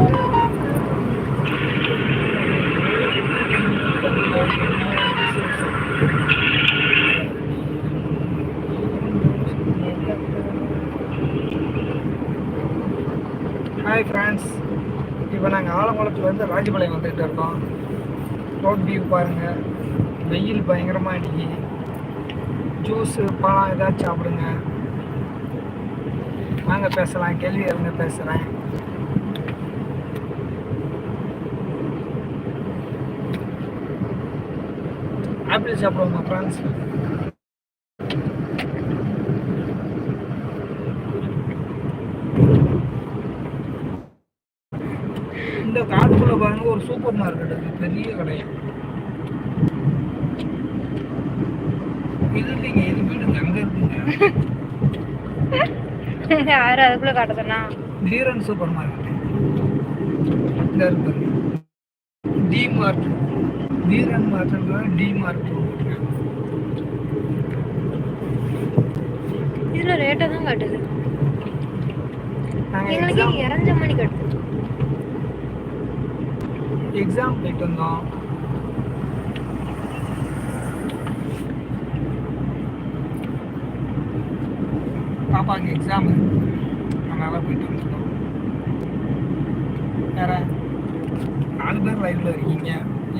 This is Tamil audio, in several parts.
ஹாய் ஃப்ரெண்ட்ஸ் இப்போ நாங்கள் ஆலங்குளத்துலேருந்து ராஜபாளையம் வந்துகிட்டு இருக்கோம். ரோட் வியூ பாருங்கள் வெயில் பயங்கரமாக அடிக்கி ஜூஸு பழம் ஏதாச்சும் சாப்பிடுங்க. வாங்க பேசலாம். கேள்வி இருந்து பேசுகிறேன் ஆப்பிள் சாப்பிடுவோமா ஃப்ரெண்ட்ஸ் இந்த காட்டுக்குள்ள பாருங்க ஒரு சூப்பர் மார்க்கெட் இருக்கு பெரிய கடை. இது இல்லைங்க இது வீடுங்க அங்க இருக்குங்க. யாரும் அதுக்குள்ள காட்ட சொன்னா தீரன் சூப்பர் மார்க்கெட் இந்த இருக்கு D Mart. Dheeran market D Mart இதுல ரேட்டா தான் காட்டுது. எங்களுக்கு இறஞ்ச மணி காட்டுது எக்ஸாம் போயிட்டு வந்தோம். பாப்பாக்கு எக்ஸாம் அதனால போயிட்டு வந்துட்டோம். வேற நாலு பேர் லைவ்ல இருக்கீங்க.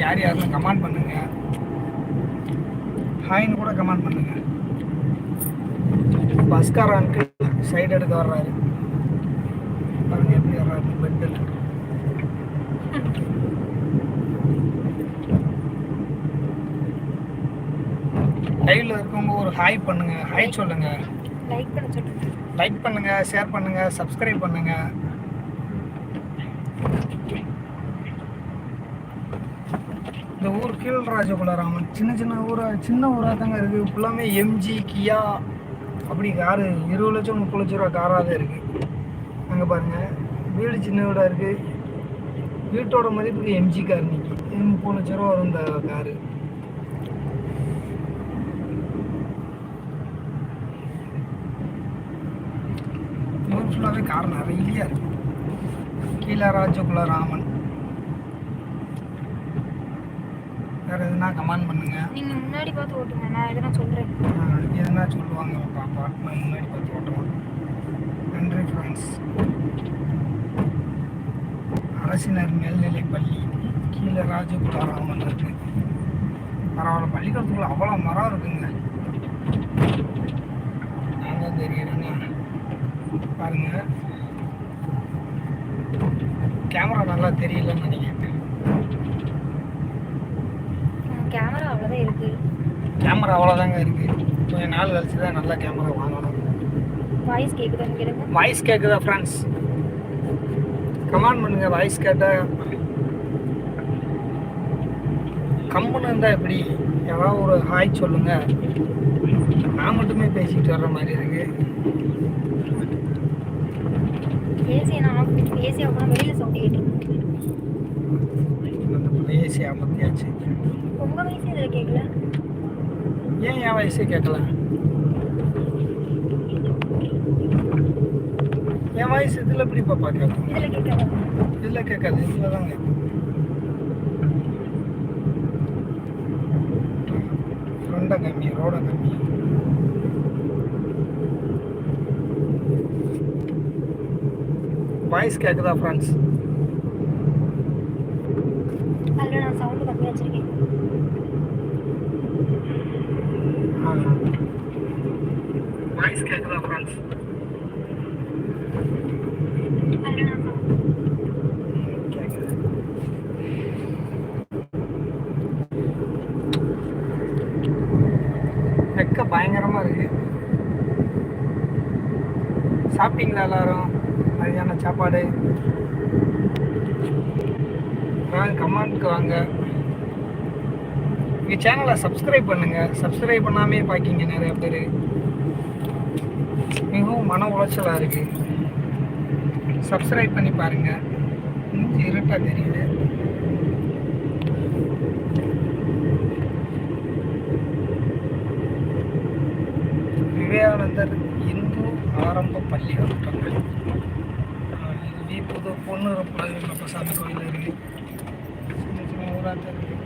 யார் யாருன்னு கமெண்ட் பண்ணுங்க. ஹாய்னு கூட கமெண்ட் பண்ணுங்க. பஸ்கார அங்கிள் சைடு எடுக்க வர்றாரு. பாருங்க எப்படி வர்றாரு பெட்டில் லைவ்ல இருக்கவங்க ஒரு ஹாய் பண்ணுங்க ஹாய் சொல்லுங்க. லைக் பண்ண சொல்லுங்க. லைக் பண்ணுங்க ஷேர் பண்ணுங்க சப்ஸ்கிரைப் பண்ணுங்க. இந்த ஊர் கீழ்ராஜகுலராமன். சின்ன சின்ன ஊராக சின்ன ஊராக தாங்க இருக்குது ஃபுல்லாமே எம்ஜி கியா அப்படி காரு இருபது லட்சம் முப்பது லட்ச ரூபா காராக தான் இருக்குது அங்கே பாருங்கள் வீடு சின்ன வீடாக இருக்குது வீட்டோட மதிப்புக்கு எம்ஜி கார் நிற்கி முப்பது லட்ச ரூபா வரும் இந்த காரு. ஊர் ஃபுல்லாகவே கார் நிறைய இருக்குது கீழராஜகுலராமன். வேற எதுனா கமெண்ட் பண்ணுங்க. நீங்க முன்னாடி பார்த்து ஓட்டுங்க. நான் எதனா சொல்றேன். ஆஹ் எதுனா சொல்லுவாங்க பாப்பா. நான் முன்னாடி பார்த்து ஓட்டுவோம் நன்றி ஃப்ரெண்ட்ஸ் அரசினர் மேல்நிலைப் பள்ளி. கீழே ராஜகுல ராமன் இருக்கு. பரவாயில்ல பள்ளிக்கூடத்துக்குள்ள அவ்வளோ மரம் இருக்குங்க. நான் தான் பாருங்க. கேமரா நல்லா தெரியலன்னு நினைக்கிறேன். கேமரா அவ்வளவுதான் இருக்கு. கேமரா அவ்வளோதாங்க இருக்கு. கொஞ்சம் நாள் கழிச்சு தான் நல்ல கேமரா வாங்கணும். வாய்ஸ் கேக்குதான்னு கேளுங்க வாய்ஸ் கேட்குதா ஃப்ரெண்ட்ஸ் கமெண்ட் பண்ணுங்க வாய்ஸ் கேட்டா. கம்முன்னு இருந்தா எப்படி? யாராவது ஒரு ஹாய் சொல்லுங்க. நான் மட்டுமே பேசிட்டு வர்ற மாதிரி இருக்கு. ஏசி நான் ஏசி அப்புறம் வெளியில சவுண்ட் கேட்டு அந்த ஏசி அமர்த்தியாச்சு உங்க வயசு இதுல கேட்கல ஏன் என் வயசே கேட்கல என் வயசு இதில் எப்படி பாப்பா கேட்கும் இதில் கேட்காது இதில் தான் கேட்கும் ஃப்ரெண்டை கம்மி ரோட கம்மி. வாய்ஸ் கேட்குதா ஃப்ரெண்ட்ஸ் அதுல நான் சவுண்ட் கம்மி வச்சிருக்கேன் வாய்ஸ் கேட்குதா ஃப்ரெண்ட்ஸ் வெக்க பயங்கரமாக இருக்கு. சாப்பிட்டீங்களா எல்லாரும்? மதியான சாப்பாடு. வாங்க கமெண்ட்க்கு வாங்க. எங்கள் சேனலை சப்ஸ்கிரைப் பண்ணுங்கள் சப்ஸ்கிரைப் பண்ணாமே பார்க்கிங்க நிறைய பேர். மிகவும் மன உளைச்சலாக இருக்கு. சப்ஸ்கிரைப் பண்ணி பாருங்க. மூஞ்சி இருட்டா தெரியுது. விவேகானந்தர் இந்து ஆரம்ப பள்ளி வகுப்பங்கள். இது புது பொண்ணு சாமி கோயில் இருக்கு. சின்ன சின்ன ஊராட்சி இருக்கு.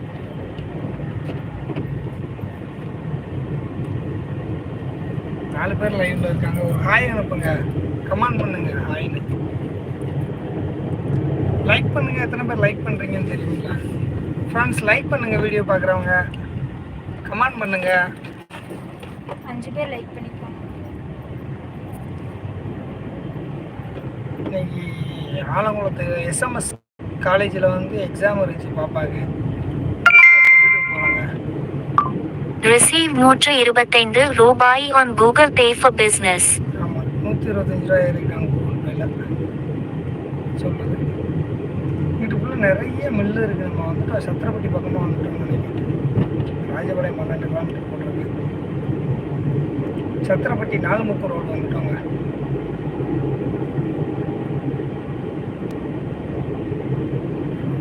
நாலு பேர் லைவ்ல இருக்காங்க. ஒரு ஹாய் அனுப்புங்க. கமெண்ட் பண்ணுங்க ஹாய்னு லைக் பண்ணுங்க. எத்தனை பேர் லைக் பண்ணுறீங்கன்னு தெரியுங்களா ஃப்ரெண்ட்ஸ் லைக் பண்ணுங்க வீடியோ பார்க்குறவங்க. கமெண்ட் பண்ணுங்க. அஞ்சு பேர் லைக் பண்ணிக்கோங்க. இன்னைக்கு ஆலங்குளத்து எஸ்எம்எஸ் காலேஜில் வந்து எக்ஸாம் இருந்துச்சு பாப்பாக்கு ரிசீவ் நூற்று இருபத்தைந்து ரூபாய் on Google Pay for business ஆமாம் நூற்றி இருபத்தஞ்சு ரூபாய் இருக்காங்க கூகுள் பேல சொல்லுது இங்கிட்டு நிறைய மில்லு இருக்குது நம்ம வந்துட்டு சத்திரப்பட்டி பக்கமாக வந்துட்டோம் நினைக்கிறேன். ராஜபாளையம் பன்னெண்டு கிலோமீட்டர் போட்டிருக்கு. சத்திரப்பட்டி நாலுமுக்கு ரோடு வந்துட்டோங்க.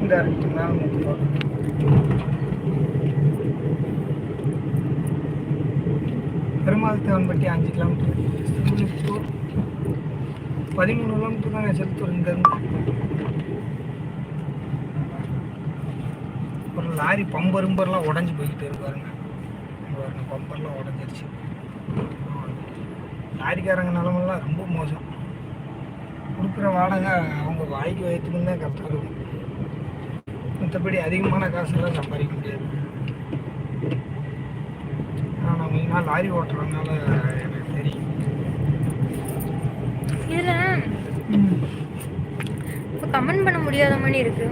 இந்த இருக்கு நாலுமுக்கு ரோடு பெருமாள் தேவன்பட்டி அஞ்சு கிலோமீட்டர் பதிமூணு கிலோமீட்டர் தாங்க செலுத்தூர் இங்கேருந்து ஒரு லாரி பம்பர் பம்பர்லாம் உடஞ்சி போய்கிட்டு இருப்பாருங்க பாருங்க. பம்பர்லாம் உடஞ்சிருச்சு. லாரிக்காரங்க நிலமெல்லாம் ரொம்ப மோசம். கொடுக்குற வாடகை அவங்க வாய்க்கு வயிற்றுக்குன்னு தான் கரெக்டாக இருக்கும் மற்றபடி அதிகமான காசுலாம் சம்பாதிக்க முடியாது ஆனால் நம்ம நான் லாரி ஓட்டுறதுனால எனக்கு தெரியும். இதுல இப்போ கமெண்ட் பண்ண முடியாத மாதிரி இருக்கு.